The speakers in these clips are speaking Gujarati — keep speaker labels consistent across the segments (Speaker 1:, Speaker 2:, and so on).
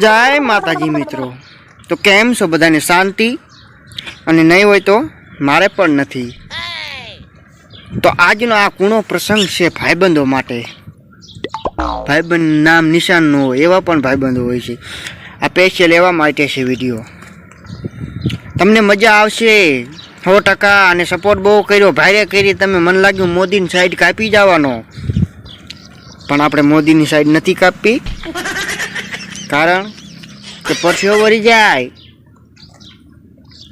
Speaker 1: જય માતાજી મિત્રો. તો કેમ છો બધાને શાંતિ? અને નહીં હોય તો મારે પણ નથી. તો આજનો આ કૂણો પ્રસંગ છે ભાઈબંધો માટે. ભાઈબંધ નામ નિશાન એવા પણ ભાઈબંધો હોય છે. આ સ્પેશિયલ એવા માટે છે વીડિયો તમને મજા આવશે. સો ટકા અને સપોર્ટ બહુ કર્યો. ભાઈરે કરી, તમે મને લાગ્યું મોદીની સાઈડ કાપી જવાનો. પણ આપણે મોદીની સાઈડ નથી કાપી. કારણ કે પરસેવો વળી જાય.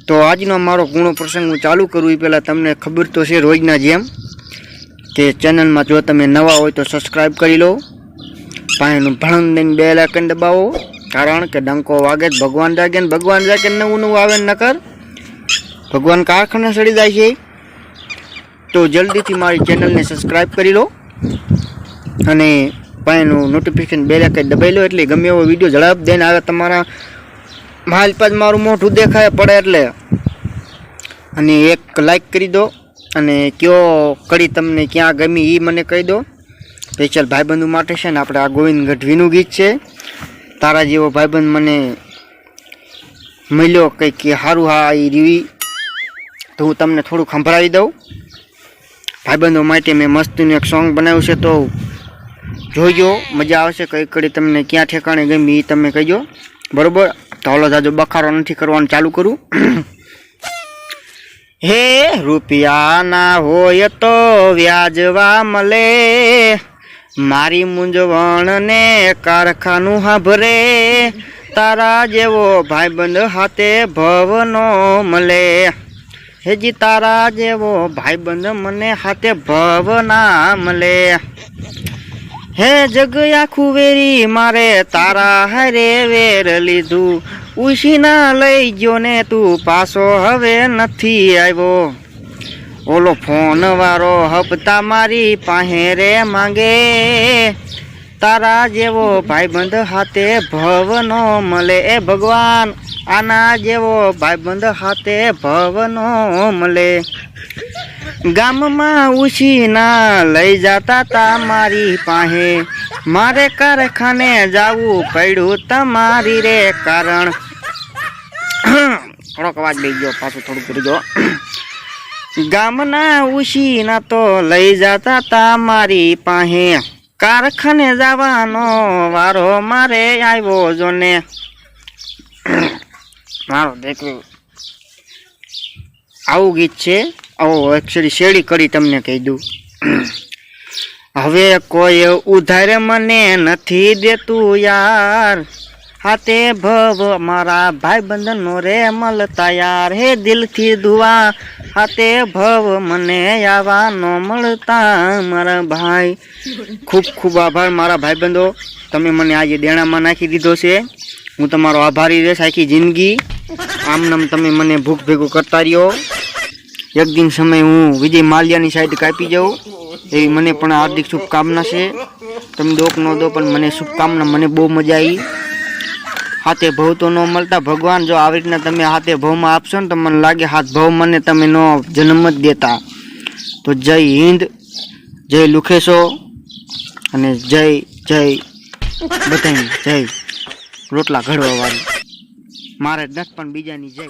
Speaker 1: તો આજનો મારો ગુણો પ્રસંગ હું ચાલુ કરું એ પહેલાં તમને ખબર તો છે રોજના જેમ કે ચેનલમાં જો તમે નવા હોય તો સબસ્ક્રાઈબ કરી લો. પાણીનું ભણન દઈને બે લાકન દબાવો. કારણ કે ડંકો વાગે જ ભગવાન જાગે ને ભગવાન જાગે નવું નવું આવે નકર ભગવાન કારખાને સડી જાય છે. તો જલ્દીથી મારી ચેનલને સબસ્ક્રાઈબ કરી લો. અને પાણીનું નોટિફિકેશન બે કંઈ દબાઈ લો એટલે ગમે એવો વીડિયો ઝડપ દઈને આવે તમારા માલ પાછ મારું મોઢું દેખાય પડે એટલે. અને એક લાઈક કરી દો અને કયો કડી તમને ક્યાં ગમી એ મને કહી દો. સ્પેશિયલ ભાઈબંધુ માટે છે ને આપણે આ ગોવિંદ ગઢવીનું ગીત છે. તારા જેવો ભાઈબંધ મને મળ્યો કંઈક સારું હા એ રીવી. તો હું તમને થોડું સંભળાવી દઉં. ભાઈબંધો માટે મેં મસ્તીનું એક સોંગ બનાવ્યું છે તો જોઈજો મજા આવશે. કઈ કડી તમને ક્યાં ઠેકાણે ગમી તમે કહેજો. બરોબર? હલો, જાજો બખારો નથી કરવાનું, ચાલુ કરું. હે, રૂપિયા ના હોય તો વ્યાજવા મળે. મારી મૂંઝવણને કારખાનું હાભરે. તારા જેવો ભાઈબંધ હાથે ભવનો મળે. હેજી, તારા જેવો ભાઈબંધ મને હાથે ભવના મળે. હે જગ આખું વેરી, મારે તારા હરે વેર લીધું. ઉશીના લઈ ગયો ને તું પાછો હવે નથી આવ્યો. ઓલો ફોન વાળો હપ્તા મારી પાસે રે માંગે. તારા જેવો ભાઈબંધ હાથે ભવનો મળે. એ ભગવાન, આના જેવો ભાઈબંધ હાથે ભવનો મળે. ગામમાં ઉછીના લઈ જતા તા મારી પાસે. મારે કારખાને જવું પડ્યું તમારી રે કારણ. થોડોક અવાજ લઈ ગયો, પાછું થોડુંક કરી ગયો. ગામના ઉછીના તો લઈ જતા તા મારી પાસે. કારખાને જવાનો વારો મારે આવ્યો જોને. મારો દીકરો આવું ગીત છે? આવો એકચુઅલી શેડી કરી તમને કહી દઉં. હવે કોઈ ઉધાર મને નથી દેતું યાર. હાથે ભવ મારા ભાઈ બંધનો રે મળતા યાર હે દિલથી દુઆ. હાથે ભવ મને આવા ન મળતા મારા ભાઈ. ખૂબ ખૂબ આભાર મારા ભાઈબંધો. તમે મને આજે દેણામાં નાખી દીધો છે. હું તમારો આભારી રહીશ આખી જિંદગી. આમ નામ તમે મને ભૂખ ભેગું કરતા રહ્યો. એક દિન સમય હું વિજય માલ્યાની સાઈડ કાપી જાઉં. એવી મને પણ હાર્દિક શુભકામના છે. તમે દોક ન દો, પણ મને શુભકામના, મને બહુ મજા આવી હાથે ભવ તો ન મળતા. ભગવાન, જો આવી રીતના તમે હાથે ભવમાં આપશો ને તો મને લાગે હાથ ભવ મને તમે નો જન્મ જ દેતા. તો જય હિન્દ, જય લુખેશો અને જય જય બધાની જય. રોટલા ઘડવા વાળી મારે દસ પણ બીજાની જય.